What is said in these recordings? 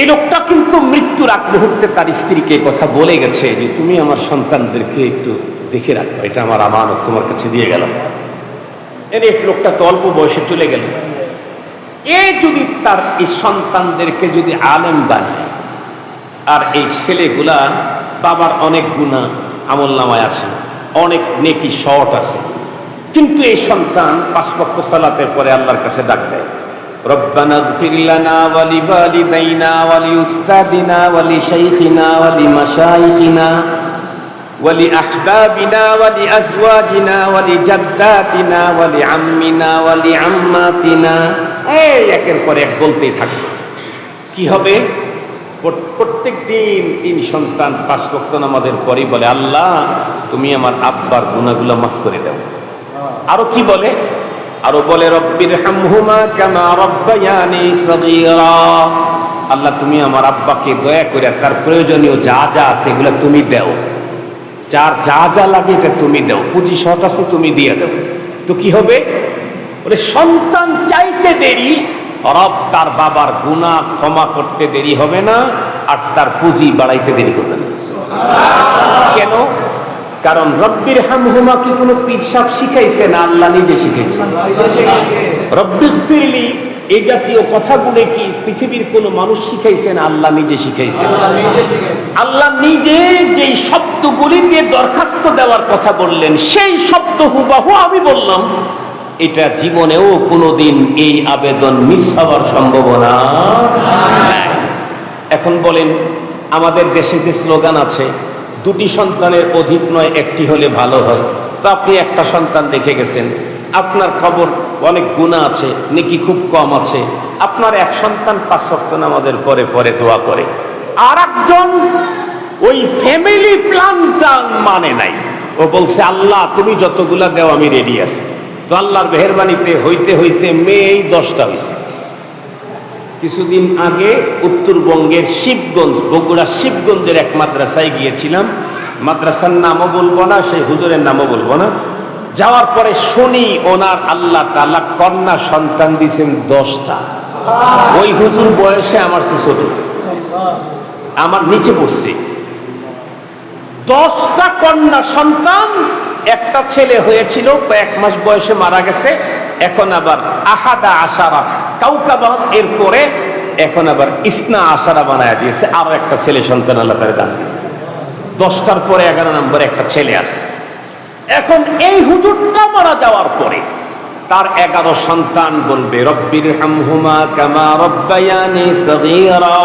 এই লোকটা কিন্তু মৃত্যুর আগ মুহূর্তে তার স্ত্রীকে কথা বলে গেছে যে, তুমি আমার সন্তানদেরকে একটু দেখে রাখো এটা আমার আমানত, তোমার কাছে দিয়ে গেলাম। এর এক লোকটা তো অল্প বয়সে চলে গেল। এ যদি তার এই সন্তানদেরকে যদি আলেম বানায়, আর এই ছেলেগুলা বাবার অনেক গুণা আমল নামায় আছে, অনেক নেকি শর্ট আছে, কিন্তু এই সন্তান পাঁচ বক্ত সালাতের পরে আল্লাহর কাছে ডাক দেয়। ربنا اغفر لنا ولوالدينا ولأستاذنا ولشيخنا ولمشايخنا ولأحبابنا ولأزواجنا ولجداتنا ولعمنا ولعماتنا এই একের পর এক বলতেই থাকে কি হবে প্র- প্রত্যেক দিন তিন সন্তান পাঁচ বক্ত নামাজের পরে বলে আল্লাহ তুমি আমার আব্বার গুণাগুলো মাফ করে দাও আরো কি বলে আরও বলে, রব্বির হামহুমা রব্বায়ানি সগীরা। আল্লাহ, তুমি আমার আব্বাকে দয়া করে তার প্রয়োজনীয় যা যা আছে এগুলো তুমি দাও। যার যা যা লাগে এটা তুমি দাও। পুঁজি শট তুমি দিয়ে দাও। তো কি হবে? বলে, সন্তান চাইতে দেরি, রব তার বাবার গুণা ক্ষমা করতে দেরি হবে না, আর তার পুঁজি বাড়াইতে দেরি করবে না। কেন? কারণ রব্বির হামহুমা কি কোনো পিসাব শিখাইছে না আল্লাহ নিজে শিখাইছে রব্বির ফিরলি এই জাতীয় কথাগুলো কি পৃথিবীর কোনো মানুষ শিখাইছে না আল্লাহ নিজে শিখাইছে আল্লাহ নিজে যেই শব্দগুলিকে দরখাস্ত দেওয়ার কথা বললেন, সেই শব্দ হুবাহু আমি বললাম, এটা জীবনেও কোনোদিন এই আবেদন মিস হওয়ার সম্ভাবনা। এখন বলেন, আমাদের দেশে যে স্লোগান আছে দুটি সন্তানের অধিক নয়, একটি হলে ভালো হয়। তো আপনি একটা সন্তান দেখে গেছেন। আপনার খবর অনেক গুণা আছে, নেকি খুব কম আছে। আপনার এক সন্তান পাঁচ সপ্তাহ আমাদের পরে পরে দোয়া করে। আর একজন ওই ফ্যামিলি প্ল্যানটা মানে নাই। ও বলছে, আল্লাহ, তুমি যতগুলা দেও, আমি রেডি আছি। তো আল্লাহর মেহরবানিতে হইতে হইতে মেয়েই দশটা হয়েছে কিছুদিন আগে উত্তরবঙ্গের শিবগঞ্জ বগুড়া শিবগঞ্জের এক মাদ্রাসায় গিয়েছিলাম। মাদ্রাসার নামও বলব না সেই হুজুরের নামও বলব না। যাওয়ার পরে শুনি ওনার আল্লাহ তালা কন্যা সন্তান দিয়েছেন দশটা। ওই হুজুর বয়সে আমার সে ছোট। আমার নিচে পড়ছে। দশটা কন্যা সন্তান একটা ছেলে হয়েছিল এক মাস বয়সে মারা গেছে। এখন আবার আহাদা আশারা। কাউকাবা এরপরে এখন আবার ইসনা আশারা বানায় দিয়েছে। আরও একটা ছেলে সন্তান আল্লাহ তার দান দশটার পরে এগারো নম্বরে একটা ছেলে আছে। এখন এই হুজুরটা মারা যাওয়ার পরে তার এগারো সন্তান বলবে রব্বির হামহুমা কামা রব্বায়ানি সগীরা।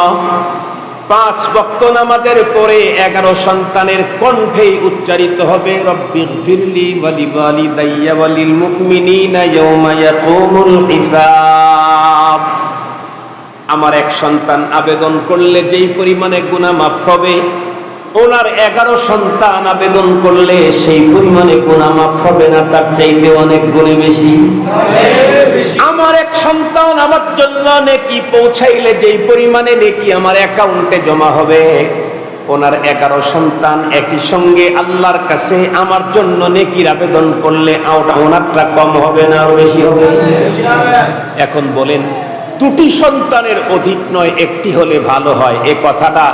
পাঁচ বক্ত নামাজের পরে এগারো সন্তানের কণ্ঠে উচ্চারিত হবে হিসাব। আমার এক সন্তান আবেদন করলে যেই পরিমাণে গুনাহ মাফ হবে ওনার এগারো সন্তান আবেদন করলে সেই পরিমাণে গুনাহ মাফ হবে না, তার চাইতে অনেক গুণে বেশি। আমার এক সন্তান আমার জন্য নেকি পৌঁছাইলে যেই পরিমাণে নেকি আমার অ্যাকাউন্টে জমা হবে, ওনার এগারো সন্তান একই সঙ্গে আল্লাহর কাছে আমার জন্য নেকির আবেদন করলে ওনারটা কম হবে না বেশি হবে? এখন বলেন, দুটি সন্তানের অধিক নয়, একটি হলে ভালো হয়। এ কথাটা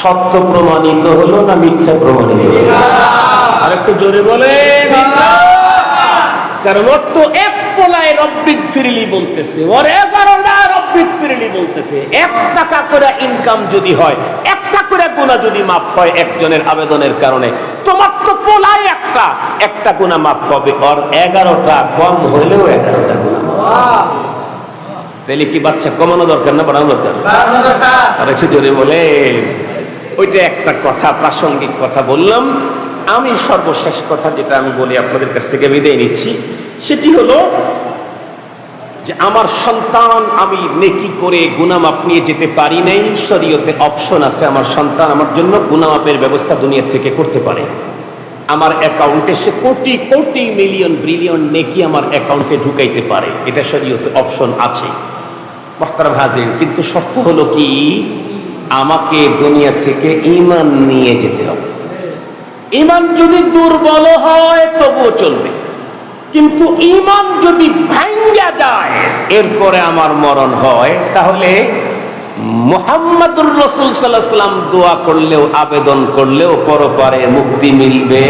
সত্য প্রমাণিত হলো না মিথ্যা প্রমাণিত হলো? আর একটু জোরে বলে কারণ ওর তো এক পোলায় রব্বিক ফিরলি বলতেছে। ওর এগারোটা রব্বিক ফিরলি বলতেছে। এক টাকা করে ইনকাম যদি হয় একটা করে গুণা যদি মাপ হয় একজনের আবেদনের কারণে তোমার তো পোলায় একটা। একটা গুণা মাপ হবে। ওর এগারোটা কম হলেও এগারোটা গুণা তাহলে কি বাচ্চা কমানো দরকার না বাড়ানো দরকার? আর একটু জোরে বলে ওইটা একটা কথা, প্রাসঙ্গিক কথা বললাম। আমি সর্বশেষ কথা যেটা আমি বলি আপনাদের কাছ থেকে বিদায় নিচ্ছি, সেটি হলো যে আমার সন্তান আমি নেকি করে গুনামাপ নিয়ে যেতে পারি নাই শরীয়তে অপশন আছে আমার সন্তান আমার জন্য গুনামাপের ব্যবস্থা দুনিয়া থেকে করতে পারে। আমার অ্যাকাউন্টে সে কোটি কোটি মিলিয়ন বিলিয়ন নেকি আমার অ্যাকাউন্টে ঢুকাইতে পারে, এটা শরীয়তে অপশন আছে। কিন্তু শর্ত হলো কি? আমাকে দুনিয়া থেকে ইমান নিয়ে যেতে হবে। ইমান যদি দুর্বল হয়, তবুও চলবে। কিন্তু ইমান যদি ভাঙ্গা যায়, এরপরে আমার মরণ হয়, তাহলে মোহাম্মদুর রসুল সাল্লাহ দোয়া করলেও, আবেদন করলেও পরপারে মুক্তি মিলবে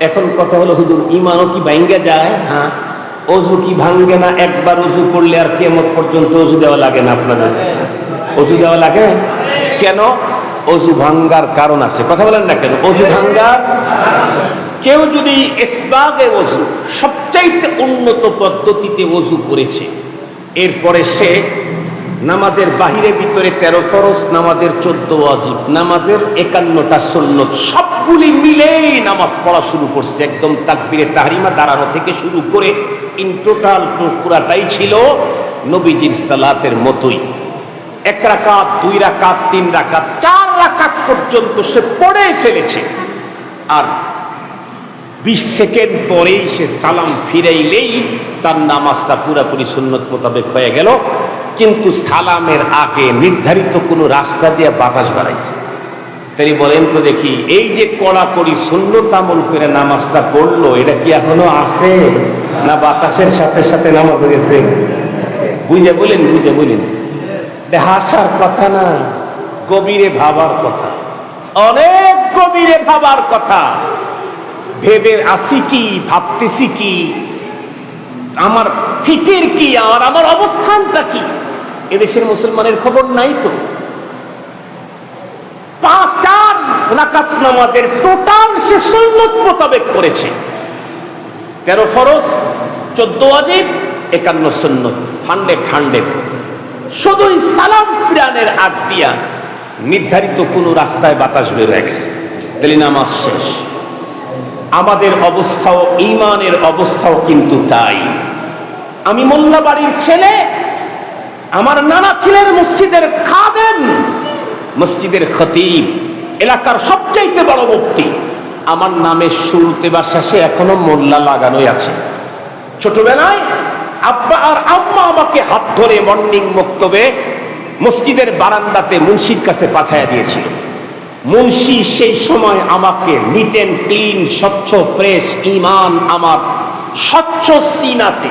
এখন কথা হলো, হুজুর ইমানও কি ভাঙ্গে যায়? হ্যাঁ। অজু কি ভাঙ্গে না? একবার অজু করলে আর কেমন পর্যন্ত অজু দেওয়া লাগে না আপনাদের। অজু দেওয়া লাগে? কেন? অজু ভাঙ্গার কারণ আছে। কথা বলেন না কেন? অজু ভাঙ্গার কেউ যদি ইসবাগে অজু সবচাইতে উন্নত পদ্ধতিতে অজু করেছে, এরপরে সে নামাজের বাহিরে ভিতরে তেরো ফরজ, নামাজের চোদ্দ অজিব নামাজের একান্নটা সন্ন্যত সবগুলি মিলেই নামাজ পড়া শুরু করছে। একদম তাকবিরে তাহারিমা দাঁড়ানো থেকে শুরু করে ইন টোটাল পুরাটাই ছিল নবীজির সালাতের মতোই। এক রাকাত, দুই রাকাত, তিন রাকাত, চার রাকাত পর্যন্ত সে পড়ে ফেলেছে। আর বিশ সেকেন্ড পরেই সে সালাম ফিরাইলেই তার নামাজটা পুরাপুরি সুন্নত মোতাবেক হয়ে গেল। কিন্তু সালামের আগে নির্ধারিত কোনো রাস্তা দিয়ে বাতাস বাড়াইছে। তিনি বলেন তো দেখি, এই যে কড়াকড়ি সুন্নত আমল করে নামাজটা পড়ল, এটা কি এখনও আছে? না বাতাসের সাথে সাথে নামাজ গেছে বুঝে বলেন বুঝে বলেন। হাসার কথা না। গভীরে ভাবার কথা। অনেক গভীরে ভাবার কথা। ভেবে আসি কি ভাবতেছি কি? আমার ফিকির কি আর আমার অবস্থানটা কি? এদেশের মুসলমানের খবর নাই তো। পাঁচ রাকাত নামাজের টোটাল সে সুন্নত মোতাবেক করেছে। তেরো ফরজ, চোদ্দ অজিব একান্ন সুন্নত, হান্ড্রেড হান্ড্রেড। শুধুই সালাম ফিরানের আগ দিয়া নির্ধারিত কোনো রাস্তায় বাতাস বের হয়ে গেছে। তাহলে নামাজ শেষ। আমাদের অবস্থাও, ইমানের অবস্থাও কিন্তু তাই। আমি মোল্লা বাড়ির ছেলে, আমার নানা ছিলেন মসজিদের খাদেম, মসজিদের খতিব, এলাকার সবচাইতে বড় মুফতি। আমার নামের শুরুতে বা শেষে এখনও মোল্লা লাগানোই আছে। ছোটবেলায় আব্বা আর আম্মা আমাকে হাত ধরে মর্নিং বক্তব্যে মসজিদের বারান্দাতে মুন্সির কাছে পাঠাইয়া দিয়েছিল। মুন্সি সেই সময় আমাকে নিট অ্যান্ড ক্লিন স্বচ্ছ ফ্রেশ ইমান আমার স্বচ্ছ সিনাতে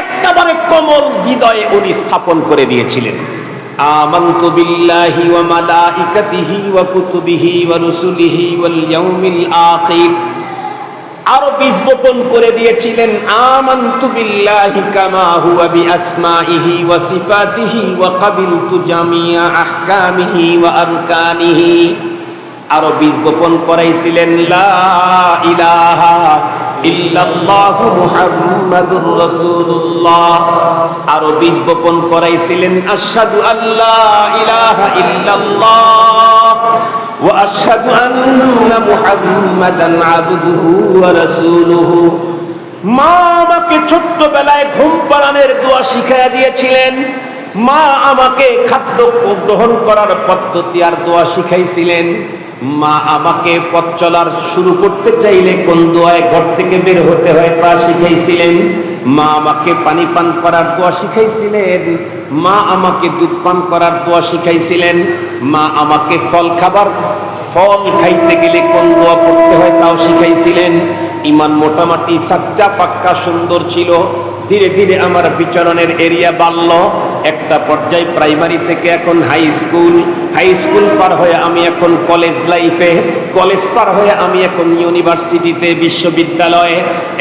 একবারে কমল হৃদয়ে উনি স্থাপন করে দিয়েছিলেন। آمنت بالله وملائكته وكتبه ورسله واليوم الآخر আরো বীজ বপন করে দিয়েছিলেন আমান্তু বিল্লাহি কামা হুয়া বিআসমাইহি ওয়া সিফাতিহি ওয়া কাবিলতু জামিয়া আহকামিহি ওয়া আরকানিহি আরো বীজ বপন করাইছিলেন লা ইলাহা আরও বীজ বপন করাইছিলেন মা আমাকে ছোট্টবেলায় দোয়া দিয়েছিলেন। মা আমাকে খাদ্য গ্রহণ করার পদ্ধতি আর দোয়া শিখাইছিলেন। মা আমাকে পথ চলার শুরু করতে চাইলে কোন দোয়ায় ঘর থেকে বের হতে হয় তা শিখাইছিলেন। মা আমাকে পানি পান করার দোয়া শিখাইছিলেন। মা আমাকে দুধ পান করার দোয়া শিখাইছিলেন। মা আমাকে ফল খাবার, ফল খাইতে গেলে কোন দোয়া পড়তে হয় তাও শিখাইছিলেন। ইমান মোটামুটি সাচ্চা পাক্কা সুন্দর ছিল। ধীরে ধীরে আমার বিচরণের এরিয়া বাড়ল। একটা পর্যায়ে প্রাইমারি থেকে এখন হাই স্কুল হাই স্কুল পার হয়ে আমি এখন কলেজ লাইফে, কলেজ পার হয়ে আমি এখন ইউনিভার্সিটিতে বিশ্ববিদ্যালয়ে,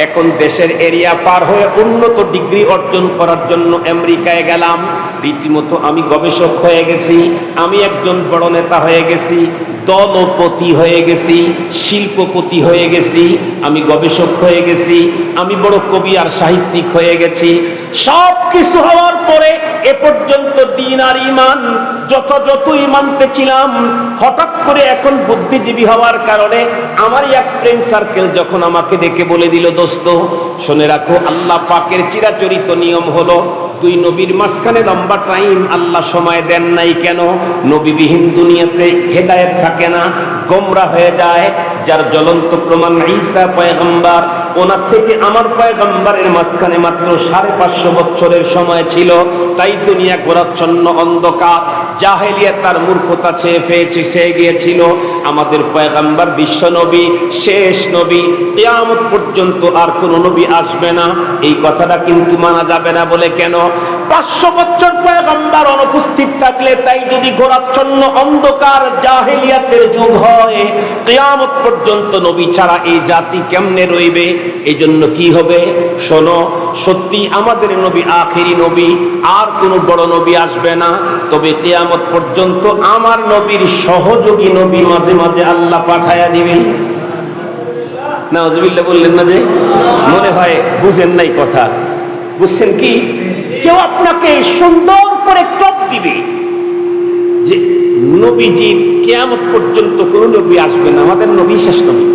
এখন দেশের এরিয়া পার হয়ে উন্নত ডিগ্রি অর্জন করার জন্য আমেরিকায় গেলাম। রীতিমতো আমি গবেষক হয়ে গেছি, আমি একজন বড় নেতা হয়ে গেছি, দলপতি হয়ে গেছি, শিল্পপতি হয়ে গেছি, আমি গবেষক হয়ে গেছি, আমি বড় কবি আর সাহিত্যিক হয়ে গেছি। সব কিছু হওয়ার পরে এ পর্যন্ত দিন আর ইমান যথাযথই মানতেছিলাম হঠাৎ করে এখন বুদ্ধিজীবী হওয়ার কারণে আমার এক ফ্রেন্ড সার্কেল যখন আমাকে ডেকে বলে দিল, দোস্ত, শুনে রাখো, আল্লাহ পাকের চিরাচরিত নিয়ম হলো দুই নবীর মাঝখানে লম্বা টাইম আল্লাহ সময় দেন নাই কেন? নবীবিহীন দুনিয়াতে হেদায়েত থাকে না, গোমরা হয়ে যায়, যার জ্বলন্ত প্রমাণ ঈসা পয়গম্বর ওনার থেকে আমার পয়গম্বরের মাঝখানে মাত্র সাড়ে পাঁচশো বছরের সময় ছিল। তাই দুনিয়া ঘোরাচ্ছন্ন অন্ধকার। জাহেলিয়া তার মূর্খতা ছেয়ে পেয়েছে সে গিয়েছিল আমাদের পয়গাম্বার, বিশ্ব নবী, শেষ নবী। কেয়ামত পর্যন্ত আর কোনো নবী আসবে না। এই কথাটা কিন্তু মানা যাবে না বলে কেন? পাঁচশো বছর পয়গাম্বার অনুপস্থিত থাকলে তাই যদি ঘোরাচ্ছন্ন অন্ধকার জাহেলিয়াতের যুগ হয়, কেয়ামত পর্যন্ত নবী ছাড়া এই জাতি কেমনে রইবে? এই জন্য কি হবে? শোনো, সত্যি আমাদের নবী আখেরি নবী, আর কোনো বড় নবী আসবে না। তবে কেয়ামত পর্যন্ত আমার নবীর সহযোগী নবী মাঝে মাঝে আল্লাহ পাঠায়া দিবেন। না হজবিল্লা বললেন না যে? মনে হয় বুঝেন নাই কথা। বুঝছেন কি? কেউ আপনাকে সুন্দর করে টপ দিবে যে নবীজির কেয়ামত পর্যন্ত কোন নবী আসবে না, আমাদের নবী শেষ নবী।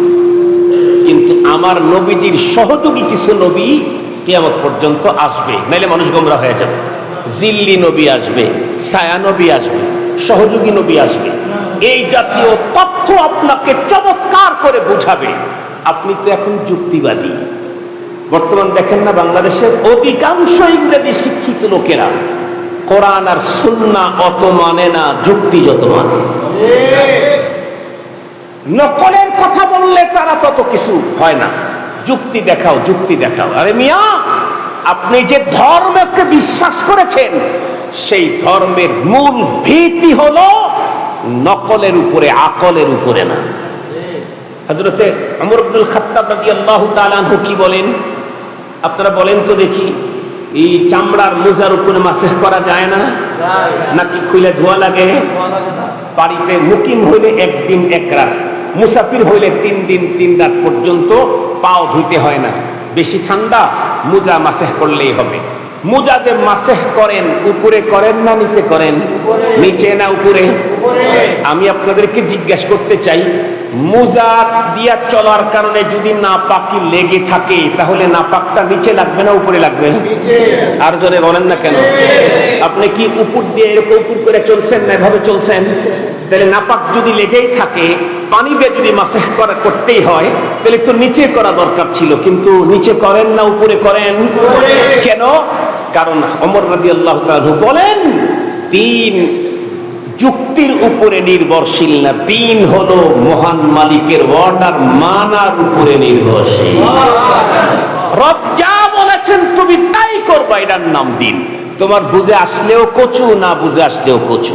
কিন্তু আমার নবীজির সহযোগী কিছু নবী কেয়ামত পর্যন্ত আসবে, নাইলে মানুষ গোমরা হয়ে যাবে। জিল্লি নবী আসবে, ছায়া নবী আসবে, সহযোগী নবী আসবে। এই জাতীয় তথ্য আপনাকে চমৎকার করে বোঝাবে। আপনি তো এখন যুক্তিবাদী। বর্তমান দেখেন না বাংলাদেশের অধিকাংশ ইংরেজি শিক্ষিত লোকেরা কোরআন আর সুন্না অত মানে না, যুক্তি যত মানে। নকলের কথা বললে তারা তত কিছু হয় না। যুক্তি দেখাও যুক্তি দেখাও। আরে মিয়া আপনি যে ধর্মকে বিশ্বাস করেছেন, সেই ধর্মের মূল ভীতি হলো নকলের উপরে, আকলের উপরে না। হজরতে আমর আব্দুল খাত্তাব রাদিয়াল্লাহু তাআলা আনহু কি বলেন? আপনারা বলেন তো দেখি, এই চামড়ার মোজার উপরে মাসেহ করা যায় না? নাকি খুলে ধোয়া লাগে? বাড়িতে মুকিম হইলে একদিন, এক রাত। মুসাফির হইলে তিন দিন, তিন রাত পর্যন্ত পাও ধুইতে হয় না। বেশি ঠান্ডা মোজা মাসেহ করলেই হবে। মোজা যে মাসেহ করেন উপরে করেন না নিচে করেন? নিচে না উপরে? আমি আপনাদেরকে জিজ্ঞেস করতে চাই মোজা দিয়া চলার কারণে যদি না পাকি লেগে থাকে তাহলে না পাকটা নিচে লাগবে না উপরে লাগবে? আর জোরে বলেন না কেন? আপনি কি উপর দিয়ে এরকম উপর করে চলছেন না এভাবে চলছেন? তাহলে নাপাক যদি লেগেই থাকে পানি দিয়ে যদি মাসেহ করা করতেই হয় তাহলে একটু নিচে করা দরকার ছিল কিন্তু নিচে করেন না উপরে করেন। কেন? কারণ অমর রাজি আল্লাহ বলেন দিন যুক্তির উপরে নির্ভরশীল না দিন হলো মহান মালিকের অর্ডার মানার উপরে নির্ভরশীল। রব যা বলেছেন তুমি তাই করবা এটার নাম দিন। তোমার বুঝে আসলেও কচু না বুঝে আসলেও কচু।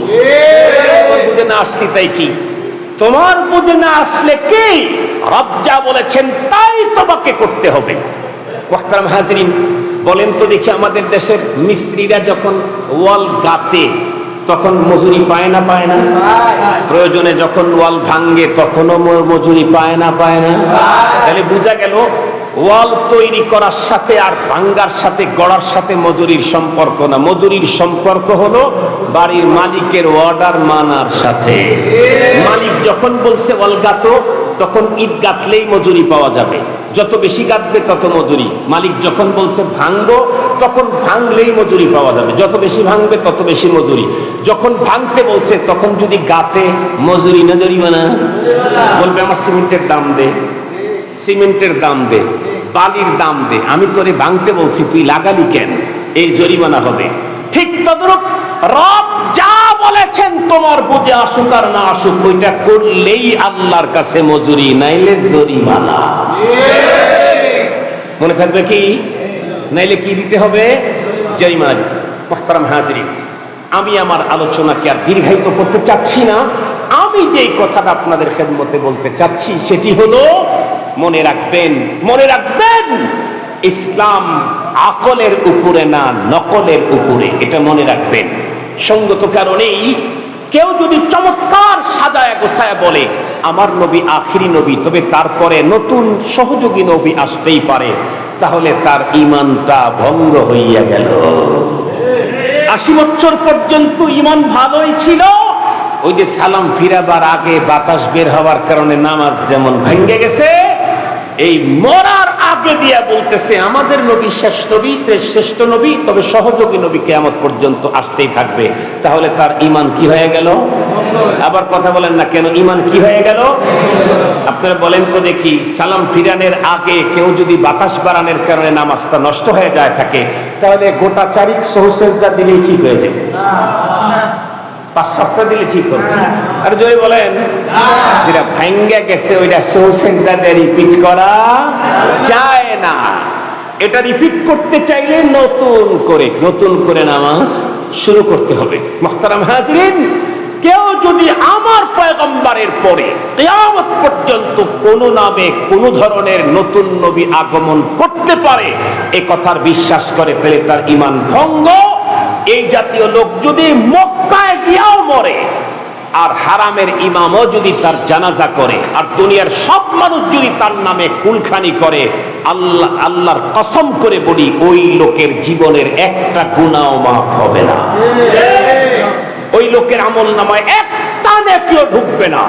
বুঝে না আসলে তাই কি? তোমার বুঝে না আসলে কি? রব যা বলেছেন তাই তোমাকে করতে হবে। ওয়াহতারাম হাজরিন, বলেন তো দেখি আমাদের দেশের মিস্ত্রিরা যখন ওয়াল গাতে তখন মজুরি পায় না পায় না? প্রয়োজনে যখন ওয়াল ভাঙ্গে তখনও মজুরি পায় না পায় না? তাহলে বোঝা গেল, ওয়াল তৈরি করার সাথে আর ভাঙ্গার সাথে গড়ার সাথে মজুরির সম্পর্ক না। মজুরির সম্পর্ক হলো বাড়ির মালিকের অর্ডার মানার সাথে। মালিক যখন বলছে ওয়াল গাতো তখন ঈদ গাঁথলেই মজুরি পাওয়া যাবে। যত বেশি গাঁথবে, তত মজুরি। মালিক যখন বলছে ভাঙ্গো তখন ভাঙলেই মজুরি পাওয়া যাবে। যত বেশি ভাঙবে, তত বেশি মজুরি। যখন ভাঙতে বলছে, তখন যদি গাতে মজুরি না জরিমানা? বলবে, আমার সিমেন্টের দাম দে। সিমেন্টের দাম দে। বালির দাম দে। আমি তোরে ভাঙতে বলছি, তুই লাগালি কেন? এর জরিমানা হবে। ঠিক তদরূপ রব যা বলেছেন, তোমার বুঝে আসুক আর না আসুক, ওইটা করলেই আল্লাহর কাছে মজুরি, নাইলে জরিমানা। মনে থাকবে কি? নাইলে কি দিতে হবে? জরিমানা মোহতারাম হাজরি আমি আমার আলোচনাকে আর দীর্ঘায়িত করতে চাচ্ছি না। আমি যেই কথাটা আপনাদের খেদমতে বলতে চাচ্ছি, সেটি হলো, মনে রাখবেন মনে রাখবেন, ইসলাম আকলের উপরে না, নকলের উপরে, এটা মনে রাখবেন। সঙ্গত কারণেই কেউ যদি চমৎকার সাজায় গোছায় বলে, আমার নবী আখিরি নবী তবে তারপরে নতুন সহযোগী নবী আসতেই পারে, তাহলে তার ইমানটা ভঙ্গ হইয়া গেল। আশি বছর পর্যন্ত ইমান ভালোই ছিল, ওই যে সালাম ফিরাবার আগে বাতাস বের হওয়ার কারণে নামাজ যেমন ভেঙে গেছে এই মরার আগে দিয়া বলতেছে, আমাদের নবী শেষ নবী শ্রে- শ্রেষ্ঠ নবী, তবে সহযোগী নবী কেয়ামত পর্যন্ত আসতেই থাকবে। তাহলে তার ইমান কি হয়ে গেল? আবার কথা বলেন না, কেন ইমান কি হয়ে গেল? আপনারা বলেন তো দেখি, সালাম ফিরানের আগে কেউ যদি বাতাস বাড়ানোর কারণে নামাজটা নষ্ট হয়ে যায় থাকে, তাহলে গোটা চারিক সহসেজদা দিলেই ঠিক হয়ে যাবে পাঁচ সপ্তাহ দিলে ঠিক হবে। আর জয় বলেন। যেটা ভাঙ্গা গেছে, ওইটা সৌসেন্টাতে রিপিট করা যায় না। এটা রিপিট করতে চাইলে নতুন করে নতুন করে নামাজ শুরু করতে হবে। মোহতারাম হাজরিন, কেউ যদি আমার পয়গম্বরের পরে কেয়ামত পর্যন্ত কোনো নামে, কোনো ধরনের নতুন নবী আগমন করতে পারে, এ কথার বিশ্বাস করে ফেলে তার ইমান ভঙ্গ। এই জাতীয় লোক যদি মক্কায় গিয়াও মরে আর হারামের ইমামও যদি তার জানাজা করে, আর দুনিয়ার সব মানুষ যদি তার নামে কুলখানি করে, আল্লাহ, আল্লাহর কসম করে বলি, ওই লোকের জীবনের একটা গুণাও মাফ হবে না। ওই লোকের আমল নামায় একটা নেকিও ঢুকবে না।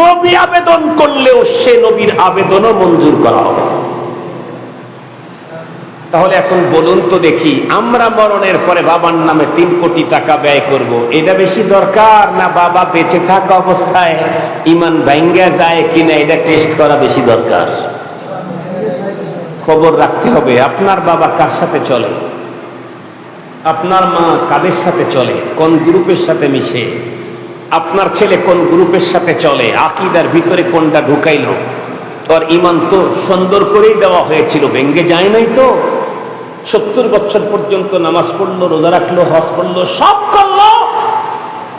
নবী আবেদন করলেও সে নবীর আবেদনও মঞ্জুর করা হবে তাহলে এখন বলুন তো দেখি, আমরা মরণের পরে বাবার নামে তিন কোটি টাকা ব্যয় করব। এটা বেশি দরকার না বাবা বেঁচে থাকা অবস্থায়? ইমান ভাঙ্গা যায় কিনা এটা টেস্ট করা বেশি দরকার। খবর রাখতে হবে, আপনার বাবা কার সাথে চলে? আপনার মা কাদের সাথে চলে? কোন গ্রুপের সাথে মিশে? আপনার ছেলে কোন গ্রুপের সাথে চলে? আকিদার ভিতরে কোনটা ঢুকাইল? ওর ইমান তো সুন্দর করেই দেওয়া হয়েছিল, ভেঙ্গে যায় নাই তো? সত্তর বছর পর্যন্ত নামাজ পড়ল, রোজা রাখল, হজ করল, সব করল।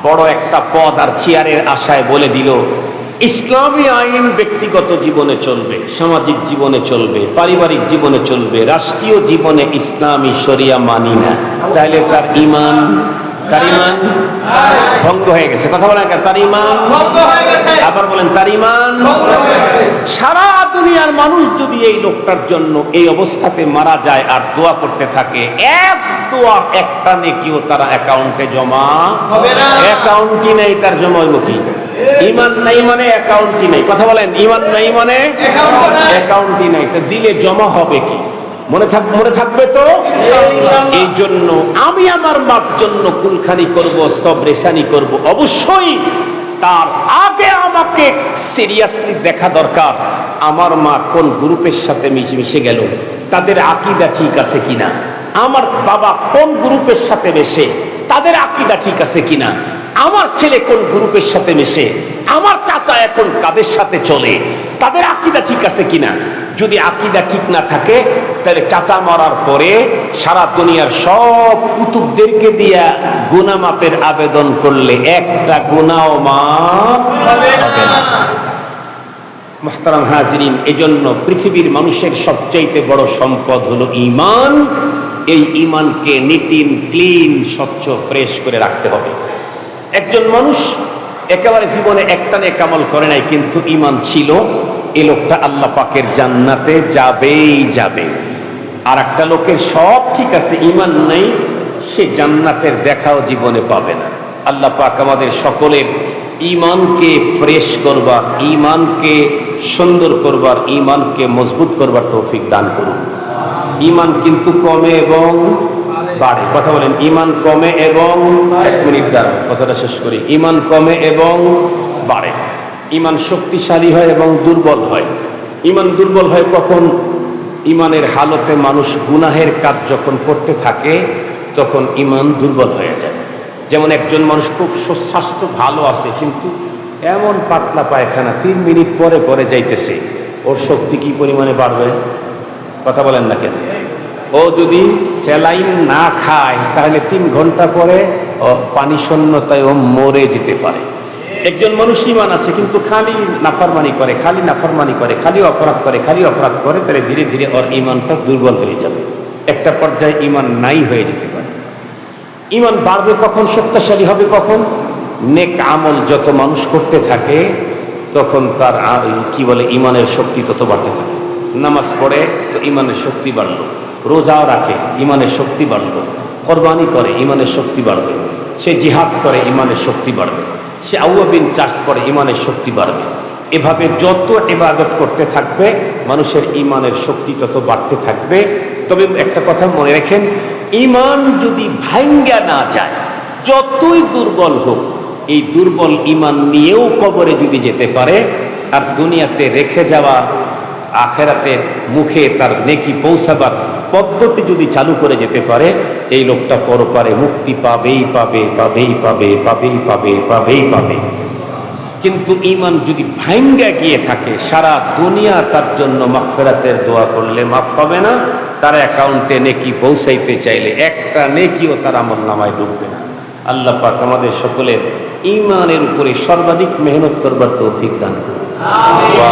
বড় একটা পদ আর চেয়ারের আশায় বলে দিল, ইসলামী আইন ব্যক্তিগত জীবনে চলবে, সামাজিক জীবনে চলবে, পারিবারিক জীবনে চলবে, রাষ্ট্রীয় জীবনে ইসলামী শরিয়া মানি না। তাহলে তার ইমান তার ইমান ভঙ্গ হয়ে গেছে। কথা বলেন তার ইমান আবার বলেন তার ইমান সারা দুনিয়ার মানুষ যদি এই লোকটার জন্য এই অবস্থাতে মারা যায় আর দোয়া করতে থাকে এক দোয়া একটা নেকিও তারা অ্যাকাউন্টে জমা হবে না। অ্যাকাউন্টই নেই তার জমা ইমান নাই মানে অ্যাকাউন্টই নাই। কথা বলেন ইমান নাই মানে নাই। অ্যাকাউন্টই নাই। তা দিলে জমা হবে কি? মনে থাক মনে থাকবে তো? এই জন্য আমি আমার মার জন্য কুলখানি করব সব রেশানি করব। অবশ্যই তার আগে আমাকে সিরিয়াসলি দেখা দরকার আমার মা কোন গ্রুপের সাথে মিশে মিশে গেল তাদের আকিদা ঠিক আছে কিনা? আমার বাবা কোন গ্রুপের সাথে মেশে তাদের আকিদা ঠিক আছে কিনা? আমার ছেলে কোন গ্রুপের সাথে মেশে আমার চাচা এখন কাদের সাথে চলে? তাদের আকিদা ঠিক আছে কিনা? যদি আকিদা ঠিক না থাকে, তাহলে চাচা মরার পরে সারা দুনিয়ার সব কুতুবদেরকে দিয়া গুনা মাপের আবেদন করলে একটা গুনাও মাপ হবে মোহতারাম হাজরিন, এজন্য পৃথিবীর মানুষের সবচাইতে বড় সম্পদ হলো ইমান এই ইমানকে নিটিন ক্লিন, স্বচ্ছ, ফ্রেশ করে রাখতে হবে। একজন মানুষ একেবারে জীবনে একটা নেকামল করে নাই, কিন্তু ইমান ছিল এ লোকটা আল্লাহ পাকের জান্নাতে যাবেই যাবে। আর একটা লোকের সব ঠিক আছে ইমান নাই, সে জান্নাতের দেখাও জীবনে পাবে না। আল্লাহ পাক আমাদের সকলের ইমানকে ফ্রেশ করবার ইমানকে সুন্দর করবার ইমানকে মজবুত করবার তৌফিক দান করুন। ইমান কিন্তু কমে এবং বাড়ে। কথা বলেন ইমান কমে এবং এক মিনিট দ্বারা কথাটা শেষ করি। ইমান কমে এবং বাড়ে। ইমান শক্তিশালী হয় এবং দুর্বল হয়। ইমান দুর্বল হয় কখন? ইমানের হালতে মানুষ গুনাহের কাজ যখন করতে থাকে, তখন ইমান দুর্বল হয়ে যায়। যেমন একজন মানুষ খুব সুস্বাস্থ্য, ভালো আছে, কিন্তু এমন পাতলা পায়খানা তিন মিনিট পরে পরে যাইতেছে, ওর শক্তি কি পরিমাণে বাড়বে? কথা বলেন না কেন? ও যদি স্যালাইন না খায়, তাহলে তিন ঘণ্টা পরে পানি শূন্যতায় ও মরে যেতে পারে। একজন মানুষ ইমান আছে, কিন্তু খালি নাফরমানি করে, খালি নাফরমানি করে, খালি অপরাধ করে, খালি অপরাধ করে, তাহলে ধীরে ধীরে ওর ইমানটা দুর্বল হয়ে যাবে। একটা পর্যায়ে ইমান নাই হয়ে যেতে পারে। ইমান বাড়বে কখন, শক্তিশালী হবে কখন? নেক আমল যত মানুষ করতে থাকে, তখন তার কি বলে ইমানের শক্তি তত বাড়তে থাকে। নামাজ পড়ে, তো ইমানের শক্তি বাড়লো। রোজাও রাখে ইমানের শক্তি বাড়লো। কোরবানি করে ইমানের শক্তি বাড়বে। সে জিহাদ করে ইমানের শক্তি বাড়বে। সে আউয়াবিন চাষ করে ইমানের শক্তি বাড়বে। এভাবে যত ইবাদত করতে থাকবে, মানুষের ইমানের শক্তি তত বাড়তে থাকবে। তবে একটা কথা মনে রাখেন, ইমান যদি ভাঙ্গা না যায়, যতই দুর্বল হোক, এই দুর্বল ইমান নিয়েও কবরে যদি যেতে পারে, আর দুনিয়াতে রেখে যাওয়া আখেরাতের মুখে তার নেকি পৌঁছাবার পদ্ধতি যদি চালু করে যেতে পারে, এই লোকটা পরপারে মুক্তি পাবেই পাবে পাবেই পাবে পাবেই পাবে পাবেই পাবে। কিন্তু ইমান যদি ভাঙ্গা গিয়ে থাকে, সারা দুনিয়া তার জন্য মাগফিরাতের দোয়া করলে মাফ হবে না, তার অ্যাকাউন্টে নেকি পৌঁছাইতে চাইলে একটা নেকিও তার আমল নামায় ডুববে না। আল্লাহ পাক আমাদের সকলের ইমানের উপরে সর্বাধিক মেহনত করবার তৌফিক দান করুন। ওয়া